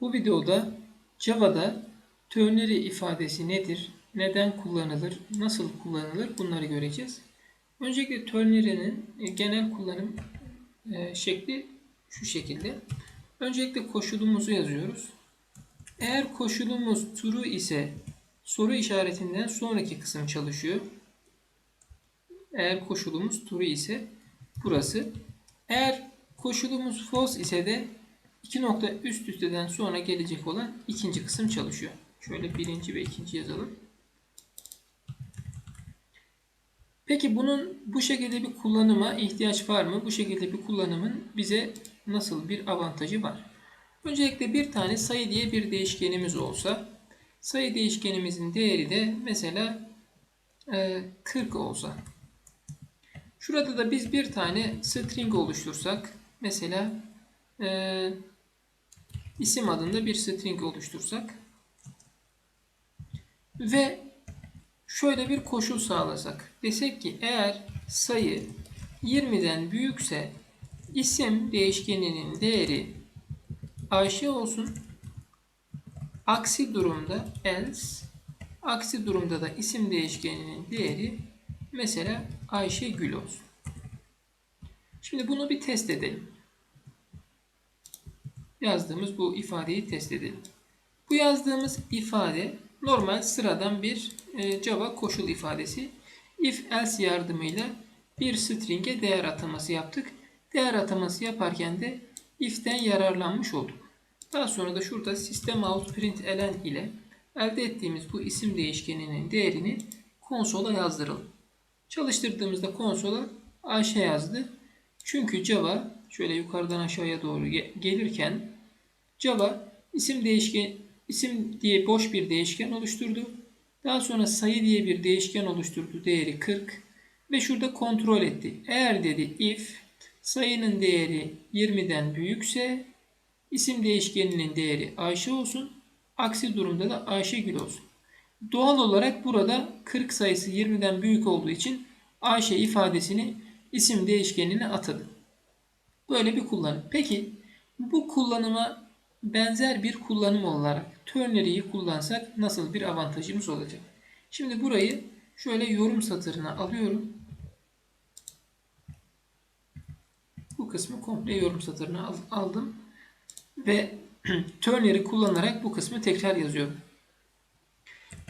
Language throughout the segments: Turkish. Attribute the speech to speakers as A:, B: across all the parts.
A: Bu videoda Java'da ternary ifadesi nedir, neden kullanılır, nasıl kullanılır bunları göreceğiz. Öncelikle ternary'nin e, genel kullanım e, şekli şu şekilde. Öncelikle koşulumuzu yazıyoruz. Eğer koşulumuz true ise soru işaretinden sonraki kısım çalışıyor. Eğer koşulumuz true ise burası. Eğer koşulumuz false ise de iki nokta üst üsteden sonra gelecek olan ikinci kısım çalışıyor. Şöyle birinci ve ikinci yazalım. Peki bunun bu şekilde bir kullanıma ihtiyaç var mı? Bu şekilde bir kullanımın bize nasıl bir avantajı var? Öncelikle bir tane sayı diye bir değişkenimiz olsa, sayı değişkenimizin değeri de mesela 40 olsa. Şurada da biz bir tane string oluştursak, mesela e, isim adında bir string oluştursak ve şöyle bir koşul sağlasak. Desek ki eğer sayı 20'den büyükse isim değişkeninin değeri Ayşe olsun. Aksi durumda else aksi durumda da isim değişkeninin değeri mesela Ayşe Gül olsun. Şimdi bunu bir test edelim. Yazdığımız bu ifadeyi test edelim. Bu yazdığımız ifade normal sıradan bir e, Java koşul ifadesi. If else yardımıyla bir string'e değer ataması yaptık. Değer ataması yaparken de if'ten yararlanmış olduk. Daha sonra da şurada system out println ile elde ettiğimiz bu isim değişkeninin değerini konsola yazdıralım. Çalıştırdığımızda konsola Ayşe yazdı. Çünkü Java şöyle yukarıdan aşağıya doğru gelirken Java isim değişken isim diye boş bir değişken oluşturdu. Daha sonra sayı diye bir değişken oluşturdu. Değeri 40 ve şurada kontrol etti. Eğer dedi if sayının değeri 20'den büyükse isim değişkeninin değeri Ayşe olsun. Aksi durumda da Ayşegül olsun. Doğal olarak burada 40 sayısı 20'den büyük olduğu için Ayşe ifadesini isim değişkenine atadı. Böyle bir kullanım. Peki bu kullanıma benzer bir kullanım olarak ternary'yi kullansak nasıl bir avantajımız olacak? Şimdi burayı şöyle yorum satırına alıyorum. Bu kısmı komple yorum satırına aldım. Ve ternary'i kullanarak bu kısmı tekrar yazıyorum.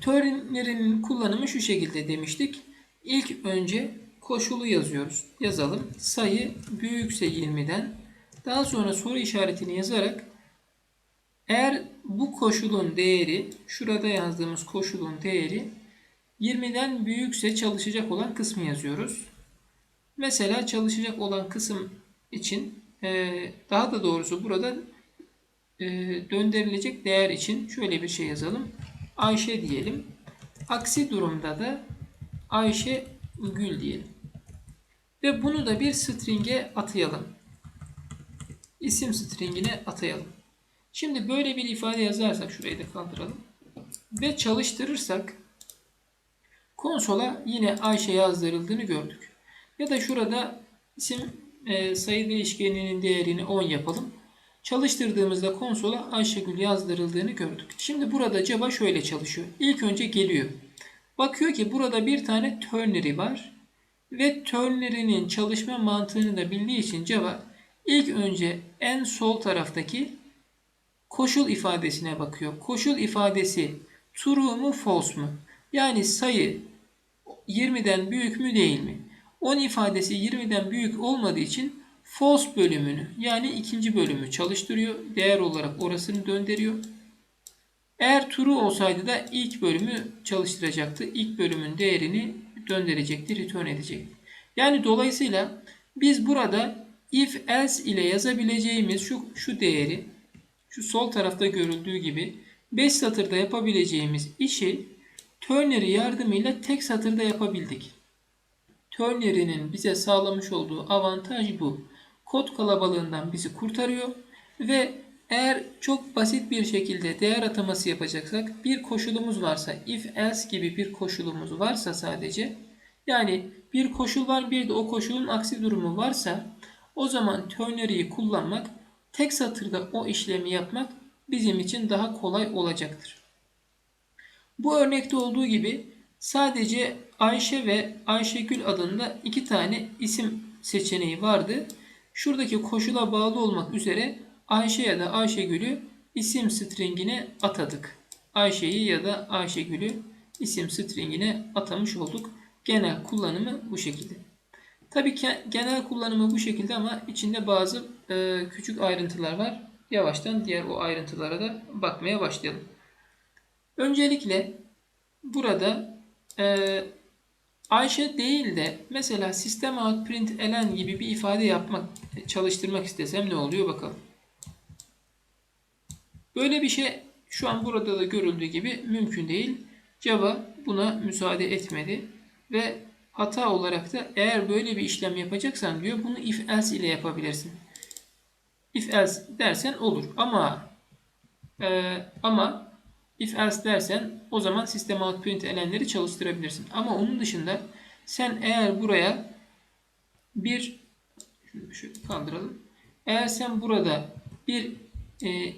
A: Ternary'nin kullanımı şu şekilde demiştik. İlk önce koşulu yazıyoruz. Yazalım. Sayı büyükse 20'den. Daha sonra soru işaretini yazarak eğer bu koşulun değeri, şurada yazdığımız koşulun değeri 20'den büyükse çalışacak olan kısmı yazıyoruz. Mesela çalışacak olan kısım için e, daha da doğrusu burada e, döndürülecek değer için şöyle bir şey yazalım. Ayşe diyelim. Aksi durumda da Ayşe Gül diyelim. Ve bunu da bir string'e atayalım. İsim string'ine atayalım. Şimdi böyle bir ifade yazarsak şurayı da kaldıralım. Ve çalıştırırsak konsola yine Ayşe yazdırıldığını gördük. Ya da şurada isim e, sayı değişkeninin değerini 10 yapalım. Çalıştırdığımızda konsola Ayşegül yazdırıldığını gördük. Şimdi burada Java şöyle çalışıyor. İlk önce geliyor. Bakıyor ki burada bir tane ternary var. Ve ternary'nin çalışma mantığını da bildiği için Java ilk önce en sol taraftaki koşul ifadesine bakıyor. Koşul ifadesi true mu false mu? Yani sayı 20'den büyük mü değil mi? 10 ifadesi 20'den büyük olmadığı için false bölümünü yani ikinci bölümü çalıştırıyor. Değer olarak orasını döndürüyor. Eğer true olsaydı da ilk bölümü çalıştıracaktı. İlk bölümün değerini döndürecekti, return edecekti. Yani dolayısıyla biz burada if else ile yazabileceğimiz şu, şu değeri şu sol tarafta görüldüğü gibi 5 satırda yapabileceğimiz işi ternary yardımıyla tek satırda yapabildik. Ternary'nin bize sağlamış olduğu avantaj bu. Kod kalabalığından bizi kurtarıyor ve eğer çok basit bir şekilde değer ataması yapacaksak bir koşulumuz varsa if else gibi bir koşulumuz varsa sadece yani bir koşul var bir de o koşulun aksi durumu varsa o zaman ternary'yi kullanmak tek satırda o işlemi yapmak bizim için daha kolay olacaktır. Bu örnekte olduğu gibi sadece Ayşe ve Ayşegül adında iki tane isim seçeneği vardı. Şuradaki koşula bağlı olmak üzere Ayşe ya da Ayşegül'ü isim stringine atadık. Ayşe'yi ya da Ayşegül'ü isim stringine atamış olduk. Genel kullanımı bu şekilde. Tabii ki genel kullanımı bu şekilde ama içinde bazı e, küçük ayrıntılar var. Yavaştan diğer o ayrıntılara da bakmaya başlayalım. Öncelikle burada e, Ayşe değil de mesela sistem out print elen gibi bir ifade yapmak, çalıştırmak istesem ne oluyor bakalım. Böyle bir şey şu an burada da görüldüğü gibi mümkün değil. Java buna müsaade etmedi ve hata olarak da eğer böyle bir işlem yapacaksan diyor bunu if else ile yapabilirsin. If else dersen olur ama e, ama if else dersen o zaman sistem out print elenleri çalıştırabilirsin. Ama onun dışında sen eğer buraya bir şunu şöyle kaldıralım. Eğer sen burada bir e,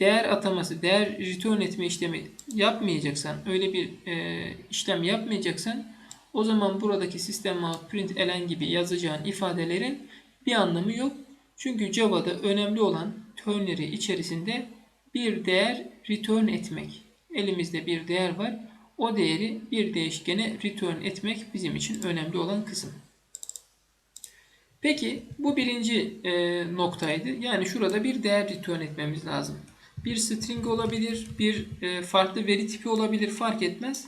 A: değer ataması, değer return etme işlemi yapmayacaksan, öyle bir e, işlem yapmayacaksan o zaman buradaki system out print elen gibi yazacağın ifadelerin bir anlamı yok. Çünkü Java'da önemli olan ternary içerisinde bir değer return etmek. Elimizde bir değer var. O değeri bir değişkene return etmek bizim için önemli olan kısım. Peki bu birinci e, noktaydı. Yani şurada bir değer return etmemiz lazım. Bir string olabilir, bir e, farklı veri tipi olabilir fark etmez.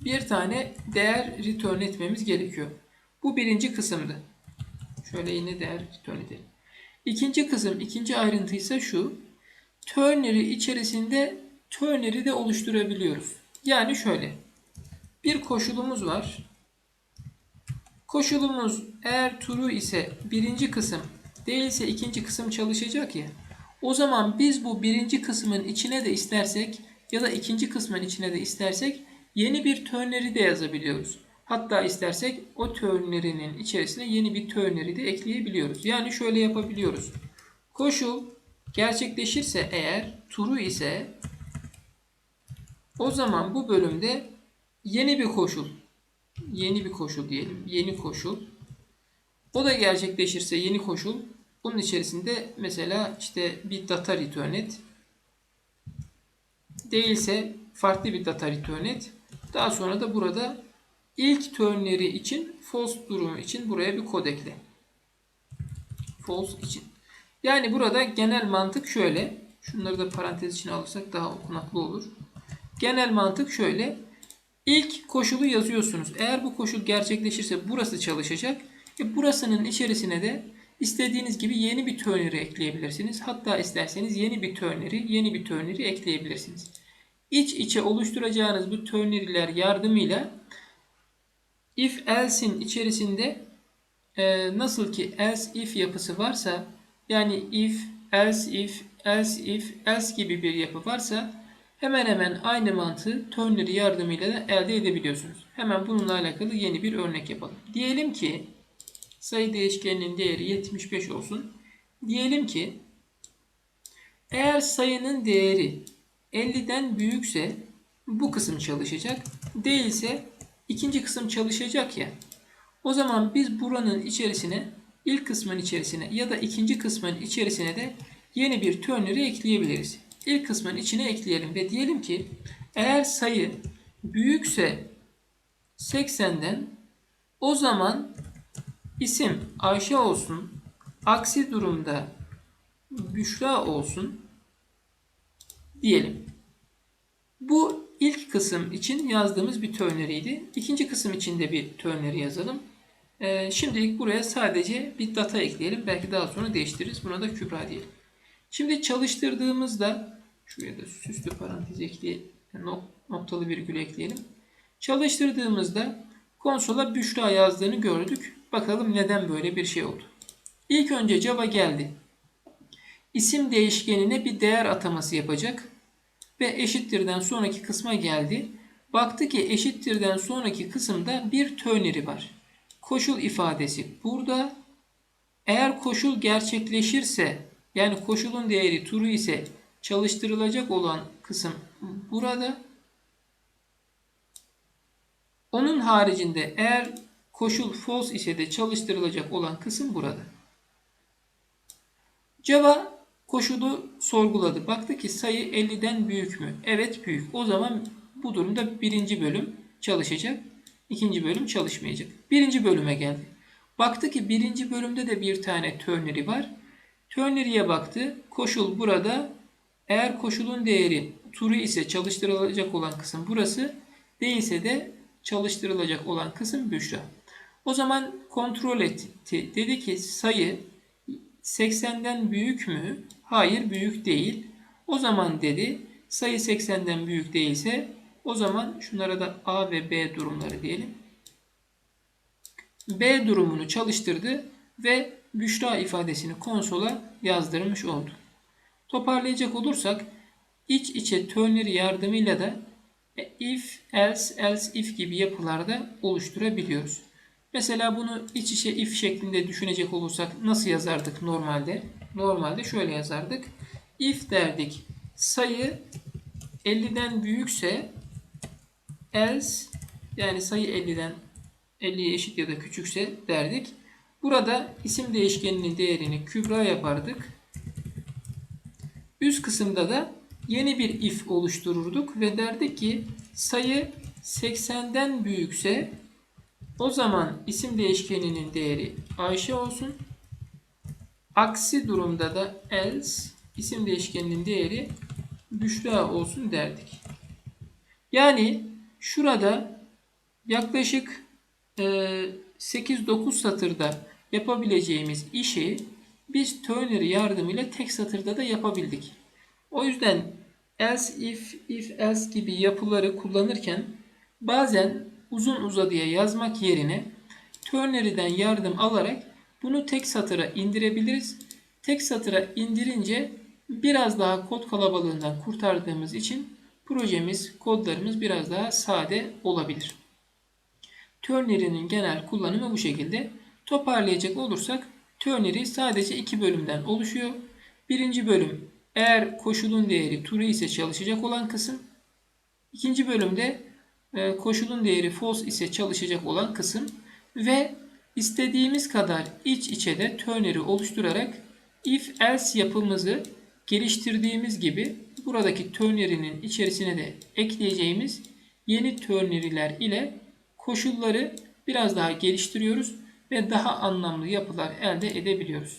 A: Bir tane değer return etmemiz gerekiyor. Bu birinci kısımdı. Şöyle yine değer return edelim. İkinci kısım, ikinci ayrıntı ise şu. Ternary içerisinde ternary de oluşturabiliyoruz. Yani şöyle. Bir koşulumuz var. Koşulumuz eğer true ise birinci kısım değilse ikinci kısım çalışacak ya. O zaman biz bu birinci kısmın içine de istersek ya da ikinci kısmın içine de istersek yeni bir ternary de yazabiliyoruz. Hatta istersek o ternary'nin içerisine yeni bir ternary de ekleyebiliyoruz. Yani şöyle yapabiliyoruz. Koşul gerçekleşirse eğer true ise o zaman bu bölümde yeni bir koşul yeni bir koşul diyelim. Yeni koşul. O da gerçekleşirse yeni koşul bunun içerisinde mesela işte bir data return et. Değilse farklı bir data return et. Daha sonra da burada ilk turnleri için false durumu için buraya bir kod ekle. False için. Yani burada genel mantık şöyle. Şunları da parantez içine alırsak daha okunaklı olur. Genel mantık şöyle. İlk koşulu yazıyorsunuz. Eğer bu koşul gerçekleşirse burası çalışacak. E burasının içerisine de istediğiniz gibi yeni bir ternary ekleyebilirsiniz. Hatta isterseniz yeni bir ternary, yeni bir ternary ekleyebilirsiniz. İç içe oluşturacağınız bu ternary'ler yardımıyla if else'in içerisinde e, nasıl ki else if yapısı varsa yani if, else if, else if, else gibi bir yapı varsa hemen hemen aynı mantığı ternary yardımıyla da elde edebiliyorsunuz. Hemen bununla alakalı yeni bir örnek yapalım. Diyelim ki sayı değişkeninin değeri 75 olsun. Diyelim ki eğer sayının değeri 50'den büyükse bu kısım çalışacak. Değilse ikinci kısım çalışacak ya. O zaman biz buranın içerisine ilk kısmın içerisine ya da ikinci kısmın içerisine de yeni bir ternary ekleyebiliriz. İlk kısmın içine ekleyelim ve diyelim ki eğer sayı büyükse 80'den o zaman isim Ayşe olsun. Aksi durumda Büşra olsun diyelim. Bu ilk kısım için yazdığımız bir ternary'ydi. İkinci kısım için de bir ternary yazalım. Ee, şimdilik buraya sadece bir data ekleyelim. Belki daha sonra değiştiririz. Buna da Kübra diyelim. Şimdi çalıştırdığımızda şuraya da süslü parantez ekleyelim. Noktalı virgül ekleyelim. Çalıştırdığımızda konsola Büşra yazdığını gördük. Bakalım neden böyle bir şey oldu. İlk önce Java geldi. İsim değişkenine bir değer ataması yapacak. Ve eşittirden sonraki kısma geldi. Baktı ki eşittirden sonraki kısımda bir ternary var. Koşul ifadesi burada. Eğer koşul gerçekleşirse yani koşulun değeri true ise çalıştırılacak olan kısım burada. Onun haricinde eğer koşul false ise de çalıştırılacak olan kısım burada. Java koşulu sorguladı. Baktı ki sayı 50'den büyük mü? Evet büyük. O zaman bu durumda birinci bölüm çalışacak. ikinci bölüm çalışmayacak. Birinci bölüme geldi. Baktı ki birinci bölümde de bir tane ternary var. Ternary'e baktı. Koşul burada. Eğer koşulun değeri true ise çalıştırılacak olan kısım burası. Değilse de çalıştırılacak olan kısım Büşra. O zaman kontrol etti. Dedi ki sayı 80'den büyük mü? Hayır büyük değil. O zaman dedi sayı 80'den büyük değilse o zaman şunlara da A ve B durumları diyelim. B durumunu çalıştırdı ve Büşra ifadesini konsola yazdırmış oldu. Toparlayacak olursak iç içe ternary yardımıyla da if, else, else if gibi yapılarda oluşturabiliyoruz. Mesela bunu iç içe if şeklinde düşünecek olursak nasıl yazardık normalde? Normalde şöyle yazardık. If derdik sayı 50'den büyükse else yani sayı 50'den 50'ye eşit ya da küçükse derdik. Burada isim değişkeninin değerini kübra yapardık. Üst kısımda da yeni bir if oluştururduk ve derdik ki sayı 80'den büyükse o zaman isim değişkeninin değeri Ayşe olsun. Aksi durumda da else isim değişkeninin değeri Büşra olsun derdik. Yani şurada yaklaşık 8-9 satırda yapabileceğimiz işi biz ternary yardımıyla tek satırda da yapabildik. O yüzden else if, if else gibi yapıları kullanırken bazen uzun uzadıya yazmak yerine ternary'den yardım alarak bunu tek satıra indirebiliriz. Tek satıra indirince biraz daha kod kalabalığından kurtardığımız için projemiz, kodlarımız biraz daha sade olabilir. Ternary'nin genel kullanımı bu şekilde. Toparlayacak olursak ternary sadece iki bölümden oluşuyor. Birinci bölüm eğer koşulun değeri true ise çalışacak olan kısım. İkinci bölümde koşulun değeri false ise çalışacak olan kısım ve istediğimiz kadar iç içe de ternary oluşturarak if else yapımızı geliştirdiğimiz gibi buradaki ternary'nin içerisine de ekleyeceğimiz yeni ternary'ler ile koşulları biraz daha geliştiriyoruz ve daha anlamlı yapılar elde edebiliyoruz.